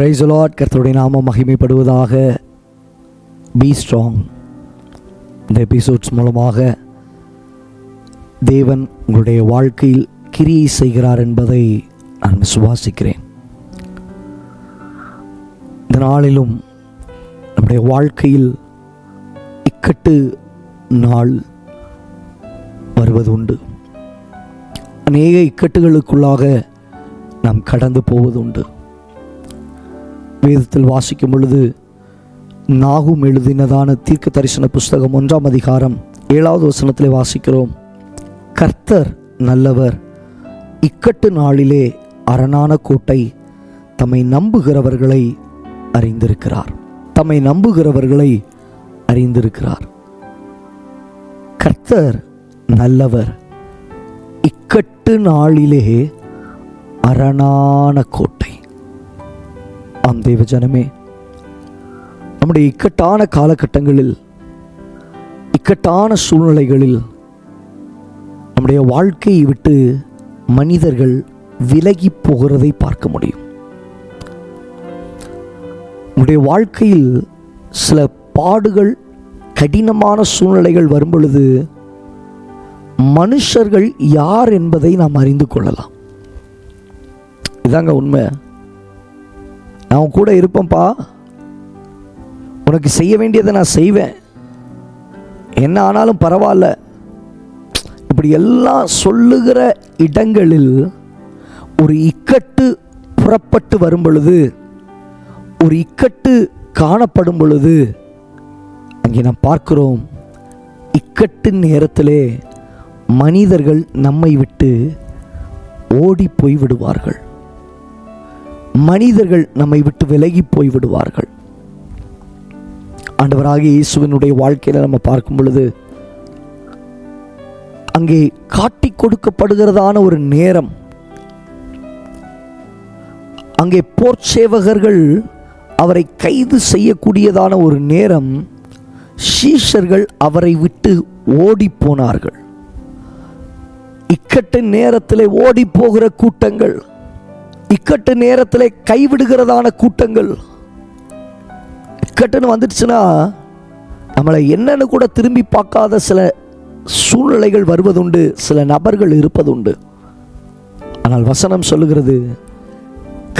Price Lord கர்த்தருடைய நாமம் மகிமைப்படுவதாக. பி ஸ்ட்ராங் இந்த எபிசோட்ஸ் மூலமாக தேவன் உங்களுடைய வாழ்க்கையில் கிரியை செய்கிறார் என்பதை நான் விசுவாசிக்கிறேன். இந்த நாளிலும் நம்முடைய வாழ்க்கையில் இக்கட்டு நாள் வருவது உண்டு அநேக இக்கட்டுகளுக்குள்ளாக நாம் கடந்து போவது உண்டு வேதத்தில் வாசிக்கும் பொழுது நாகும் எழுதினதான தீர்க்க தரிசன புஸ்தகம் ஒன்றாம் அதிகாரம் ஏழாவது வசனத்தில் வாசிக்கிறோம். கர்த்தர் நல்லவர் இக்கட்டு நாளிலே அரணான கோட்டை தம்மை நம்புகிறவர்களை அறிந்திருக்கிறார். தம்மை நம்புகிறவர்களை அறிந்திருக்கிறார். கர்த்தர் நல்லவர் இக்கட்டு நாளிலே அரணான கோட்டை ஆம் தெய்வ ஜனமே நம்முடைய இக்கட்டான காலகட்டங்களில் இக்கட்டான சூழ்நிலைகளில் நம்முடைய வாழ்க்கையை விட்டு மனிதர்கள் விலகி போகிறதை பார்க்க முடியும். நம்முடைய வாழ்க்கையில் சில பாடுகள் கடினமான சூழ்நிலைகள் வரும் பொழுது மனுஷர்கள் யார் என்பதை நாம் அறிந்து கொள்ளலாம். இதாங்க உண்மை. நான் உன் கூட இருப்பேன்ப்பா. உனக்கு செய்ய வேண்டியதை நான் செய்வேன். என்ன ஆனாலும் பரவாயில்ல. இப்படி எல்லாம் சொல்லுகிற இடங்களில் ஒரு இக்கட்டு புறப்பட்டு வரும் பொழுது ஒரு இக்கட்டு காணப்படும் பொழுது அங்கே நாம் பார்க்கிறோம் இக்கட்டு நேரத்திலே மனிதர்கள் நம்மை விட்டு ஓடி போய் விடுவார்கள் மனிதர்கள் நம்மை விட்டு விலகி போய் விடுவார்கள் ஆண்டவராகிய இயேசுவினுடைய வாழ்க்கையில் நம்ம பார்க்கும் பொழுது அங்கே காட்டி கொடுக்கப்படுகிறதான ஒரு நேரம். அங்கே போர்ச்சேவகர்கள் அவரை கைது செய்யக்கூடியதான ஒரு நேரம் சீஷர்கள் அவரை விட்டு ஓடி போனார்கள். இக்கட்டு நேரத்தில் ஓடி போகிற கூட்டங்கள் இக்கட்டு நேரத்தில் கைவிடுகிறதான கூட்டங்கள். இக்கட்டுன்னு வந்துடுச்சுன்னா நம்மளை என்னன்னு கூட திரும்பி பார்க்காத சில சூழ்நிலைகள் வருவதுண்டு சில நபர்கள் இருப்பதுண்டு. ஆனால் வசனம் சொல்லுகிறது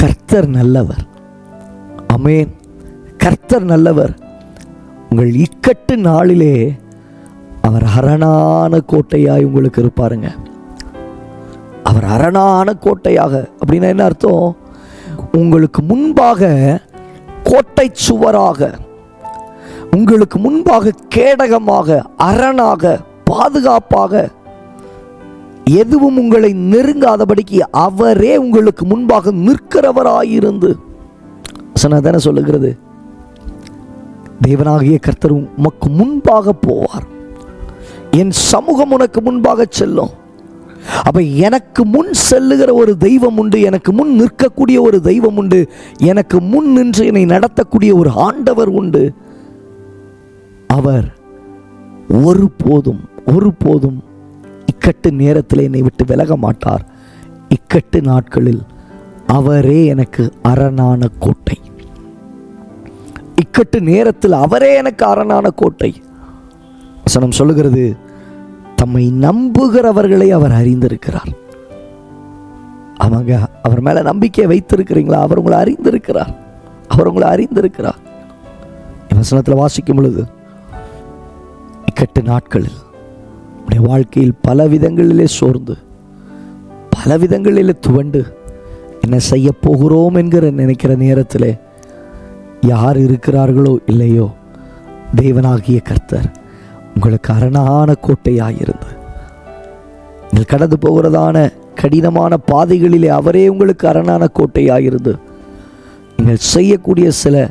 கர்த்தர் நல்லவர். அமேன் கர்த்தர் நல்லவர். உங்கள் இக்கட்டு நாளிலே அவர் அரணான கோட்டையாய் உங்களுக்கு இருப்பாருங்க. அவர் அரணான கோட்டையாக அப்படின்னா என்ன அர்த்தம்? உங்களுக்கு முன்பாக கோட்டை சுவராக உங்களுக்கு முன்பாக கேடகமாக அரணாக பாதுகாப்பாக எதுவும் உங்களை நெருங்காதபடிக்கு அவரே உங்களுக்கு முன்பாக நிற்கிறவராயிருந்து. தானே சொல்லுகிறது? தேவனாகிய கர்த்தர் உமக்கு முன்பாக போவார். என் சமூகம் உனக்கு முன்பாக செல்லும். அப்போ எனக்கு முன் செல்லுகிற ஒரு தெய்வம் உண்டு எனக்கு முன் நிற்கக்கூடிய ஒரு தெய்வம் உண்டு எனக்கு முன் நின்று என்னை நடத்தக்கூடிய ஒரு ஆண்டவர் உண்டு. அவர் ஒரு போதும் ஒரு போதும் இக்கட்டு நேரத்தில் என்னை விட்டு விலக மாட்டார். இக்கட்டு நாட்களில் அவரே எனக்கு அரணான கோட்டை. இக்கட்டு நேரத்தில் அவரே எனக்கு அரணான கோட்டை. வசனம் சொல்லுகிறது தம்மை நம்புகிறவர்களை அவர் அறிந்திருக்கிறார். அவங்க அவர் மேலே நம்பிக்கை வைத்திருக்கிறீங்களா? அவர் உங்களை அறிந்திருக்கிறார். அவர் உங்களை அறிந்திருக்கிறார். வசனத்தில் வாசிக்கும் பொழுது இக்கட்டு நாட்களில் உடைய வாழ்க்கையில் பல விதங்களிலே சோர்ந்து பல விதங்களிலே துவண்டு என்ன செய்ய போகிறோம் என்கிற நினைக்கிற நேரத்தில் யார் இருக்கிறார்களோ இல்லையோ தேவனாகிய கர்த்தர் உங்களுக்கு அரணான கோட்டையாயிருந்து. நீங்கள் கடந்து போகிறதான கடினமான பாதைகளிலே அவரே உங்களுக்கு அரணான கோட்டையாயிருந்து. நீங்கள் செய்யக்கூடிய சில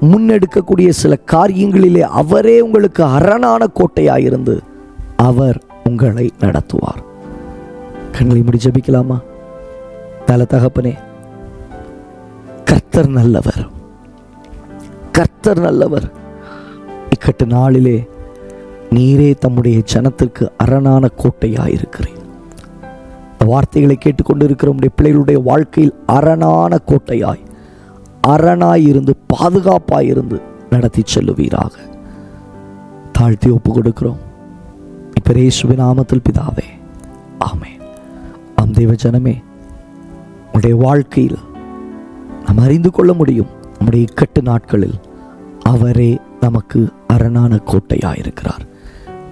முன்னெடுக்கக்கூடிய சில காரியங்களிலே அவரே உங்களுக்கு அரணான கோட்டையாயிருந்து அவர் உங்களை நடத்துவார். கண்களை முடி ஜபிக்கலாமா? தல தகப்பனே கர்த்தர் நல்லவர். கர்த்தர் நல்லவர். இக்கட்டு நாளிலே நீரே தம்முடைய ஜனத்திற்கு அரணான கோட்டையாயிருக்கிறேன். இந்த வார்த்தைகளை கேட்டுக்கொண்டிருக்கிற உடைய பிள்ளைகளுடைய வாழ்க்கையில் அரணான கோட்டையாய் அரணாய் இருந்து பாதுகாப்பாய் இருந்து நடத்தி செல்லுவீராக. தாழ்த்தி ஒப்பு கொடுக்கிறோம். இப்ப நாமத்தில் பிதாவே ஆமே ஆம் தேவ ஜனமே உடைய வாழ்க்கையில் நாம் அறிந்து கொள்ள முடியும் நம்முடைய இக்கட்டு நாட்களில் அவரே நமக்கு அரணான கோட்டையாயிருக்கிறார்.